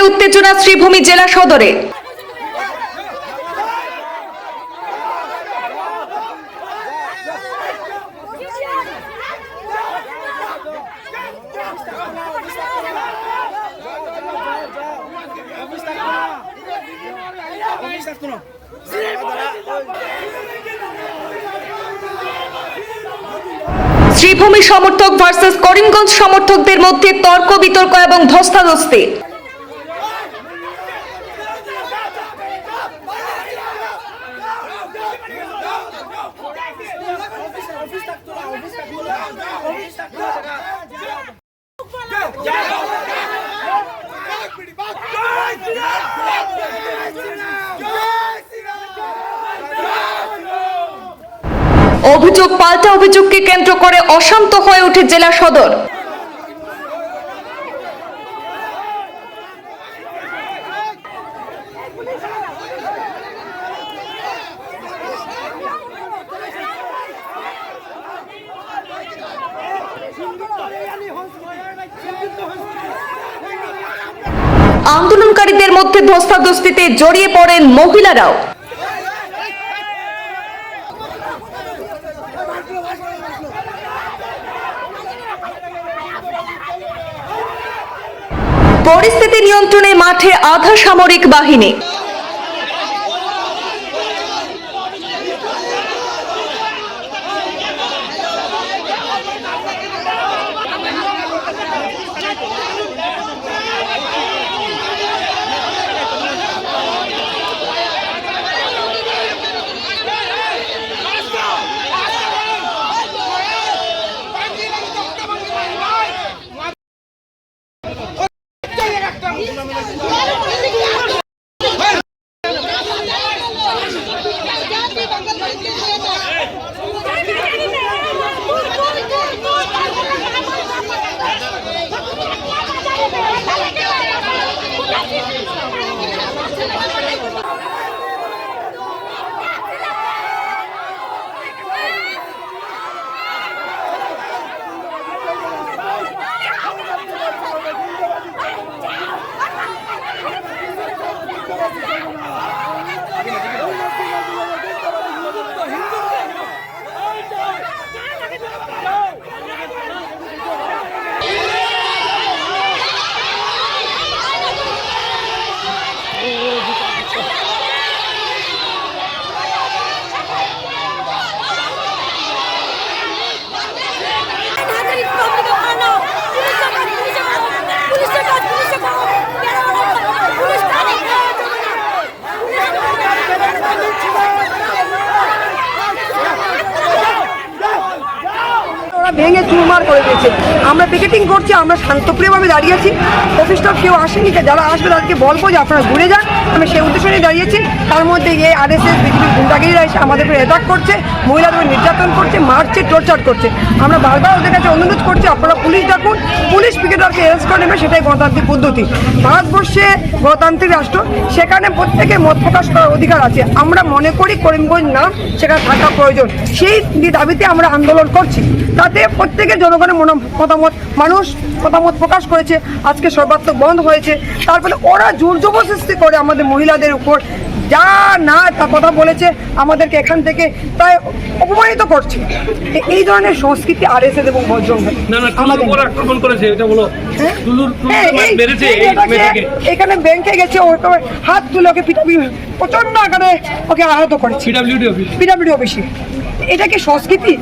আন্দোলনকারী উত্তেজনা শ্রীভূমি জেলা সদরে। শ্রীভূমি সমর্থক ভার্সেস করিমগঞ্জ সমর্থকদের মধ্যে তর্ক বিতর্ক এবং ধস্তাধস্তি। অভিযোগ পাল্টা অভিযোগকে কেন্দ্র করে অশান্ত হয়ে ওঠে জেলা সদর। আন্দোলনকারীদের মধ্যে ধস্তাধস্তিতে জড়িয়ে পড়েন মহিলারাও। পরিস্থিতি নিয়ন্ত্রণে মাঠে আধা সামরিক বাহিনী। ওরা ভেঙে চুরমার করে দিয়েছে। আমরা পিকেটিং করছি, আমরা শান্তপ্রিয়ভাবে দাঁড়িয়েছি অফিসটা কেউ আসেনি যারা আসবে তাদেরকে বলব যে আপনারা ঘুরে যান। আমি সেই উদ্দেশ্য নিয়ে দাঁড়িয়েছি। তার মধ্যে এই আর এস এস বিজেপির গুন্ডাগিরিরা এসে আমাদের উপরে অ্যাটাক করছে, মহিলাদের নির্যাতন করছে, মারছে টর্চার করছে। আমরা বারবার ওদের কাছে অনুরোধ করছি, আপনারা পুলিশ ডাকুন। পুলিশ পিকেটারকে অ্যারেস্ট করে নেবে, সেটাই গণতান্ত্রিক পদ্ধতি। ভারতবর্ষে গণতান্ত্রিক রাষ্ট্র, সেখানে প্রত্যেকে মত প্রকাশ করার অধিকার আছে। আমরা মনে করি করিমগঞ্জ নাম সেখানে থাকা প্রয়োজন। সেই দাবিতে আমরা আন্দোলন করছি। তাতে প্রত্যেকের জনগণের মন মতামত, মানুষ মতামত প্রকাশ করেছে, আজকে সর্বাত্মক বন্ধ হয়েছে। তারপরে ওরা জোর জবরদস্তি করে আমাদের মহিলাদের উপর যা না তা কথা বলেছে আমাদেরকে এখান থেকে তাই অপমানিত করছে। এই ধরনের সংস্কৃতি আর এস এবং বজ্রঙ্গ এখানে ব্যাংকে গেছে ওকে হাত তুলে ওকে পিটাপি প্রচণ্ড আকারে ওকে আহত করেছে। পিডব্লিউডি অফিস এটা কি সংস্কৃতি?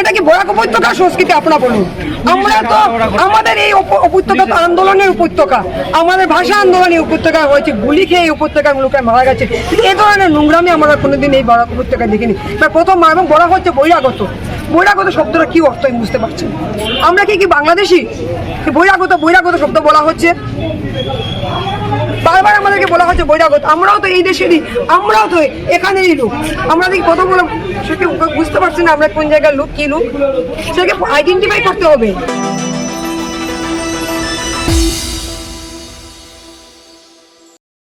এটা কি বরাক উপত্যকার সংস্কৃতি আপনারা বলুন? আমরা তো আমাদের এই উপত্যকা তো আন্দোলনের উপত্যকা। আমাদের ভাষা আন্দোলনের উপত্যকা হয়েছে গুলি খেয়ে এই উপত্যকার লোকের মারা গেছে। এ ধরনের নোংরামি আমরা কোনোদিন এই বরাক উপত্যকায় দেখিনি। বা প্রথম এবং বলা হচ্ছে বহিরাগত। বহিরাগত শব্দটা কি অর্থ আমি বুঝতে পারছি আমরা কি কি বাংলাদেশি? কি বহিরাগত বহিরাগত শব্দ বলা হচ্ছে? বারবার আমাদেরকে বলা হচ্ছে বহিরাগত। আমরাও তো এই দেশেরই, আমরাও তো এখানেরই লোক। আমরা দেখি কথা বলে সেকে বুঝতে পারছি না আমরা কোন জায়গার লোক, কি লোক? সেটাকে আইডেন্টিফাই করতে হবে।